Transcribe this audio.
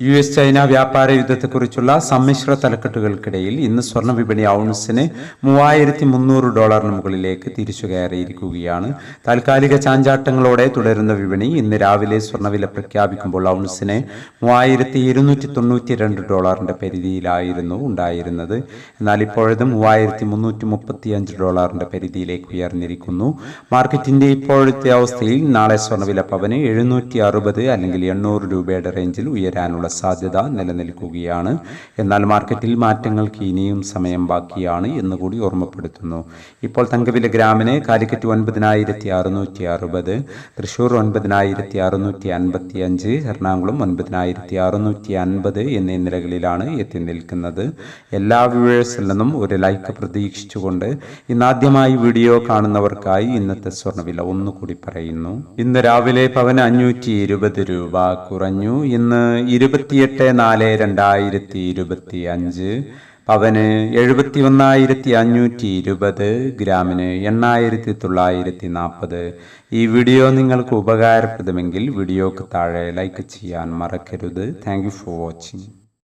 U S China വ്യാപാര യുദ്ധത്തെക്കുറിച്ചുള്ള സമ്മിശ്ര തലക്കെട്ടുകൾക്കിടയിൽ ഇന്ന് സ്വർണ വിപണി ഔൺസിന് മൂവായിരത്തി മുന്നൂറ് ഡോളറിന് മുകളിലേക്ക് തിരിച്ചു കയറിയിരിക്കുകയാണ്. താൽക്കാലിക ചാഞ്ചാട്ടങ്ങളോടെ തുടരുന്ന വിപണി ഇന്ന് രാവിലെ സ്വർണവില പ്രഖ്യാപിക്കുമ്പോൾ ഔൺസിന് മൂവായിരത്തി ഇരുന്നൂറ്റി തൊണ്ണൂറ്റി രണ്ട് ഡോളറിന്റെ പരിധിയിലായിരുന്നു ഉണ്ടായിരുന്നത്. എന്നാൽ ഇപ്പോഴത് മൂവായിരത്തി മുന്നൂറ്റി മുപ്പത്തി അഞ്ച് ഡോളറിന്റെ പരിധിയിലേക്ക് ഉയർന്നിരിക്കുന്നു. മാർക്കറ്റിന്റെ ഇപ്പോഴത്തെ അവസ്ഥയിൽ നാളെ സ്വർണവില പവന് എഴുന്നൂറ്റി അറുപത് അല്ലെങ്കിൽ എണ്ണൂറ് രൂപയുടെ റേഞ്ചിൽ ഉയരാനുള്ള സാധ്യത നിലനിൽക്കുകയാണ്. എന്നാൽ മാർക്കറ്റിൽ മാറ്റങ്ങൾക്ക് ഇനിയും സമയം ബാക്കിയാണ് എന്ന് കൂടി ഓർമ്മപ്പെടുത്തുന്നു. ഇപ്പോൾ തങ്കവില ഗ്രാമിന് കാലിക്കറ്റ് ഒൻപതിനായിരത്തി അറുന്നൂറ്റി അറുപത് തൃശ്ശൂർ ഒൻപതിനായിരത്തി അറുന്നൂറ്റി അൻപത്തി അഞ്ച് എറണാകുളം ഒൻപതിനായിരത്തി അറുന്നൂറ്റി അൻപത് എന്നീ നിലകളിലാണ് എത്തി നിൽക്കുന്നത്. എല്ലാ വ്യൂവേഴ്സിൽ നിന്നും ഒരു ലൈക്ക് പ്രതീക്ഷിച്ചുകൊണ്ട് ഇന്നാദ്യമായി വീഡിയോ കാണുന്നവർക്കായി ഇന്നത്തെ സ്വർണവില ഒന്നുകൂടി പറയുന്നു. ഇന്ന് രാവിലെ പവന് അഞ്ഞൂറ്റി ഇരുപത് രൂപ കുറഞ്ഞു. ഇന്ന് ഇരുപത്തിയെട്ട് നാല് രണ്ടായിരത്തി ഇരുപത്തി അഞ്ച് പവന് എഴുപത്തി ഒന്നായിരത്തി അഞ്ഞൂറ്റി ഇരുപത് ഗ്രാമിന് എണ്ണായിരത്തി തൊള്ളായിരത്തി നാൽപ്പത് ഈ വീഡിയോ നിങ്ങൾക്ക് ഉപകാരപ്രദമെങ്കിൽ വീഡിയോക്ക് താഴെ ലൈക്ക് ചെയ്യാൻ മറക്കരുത്. Thank for watching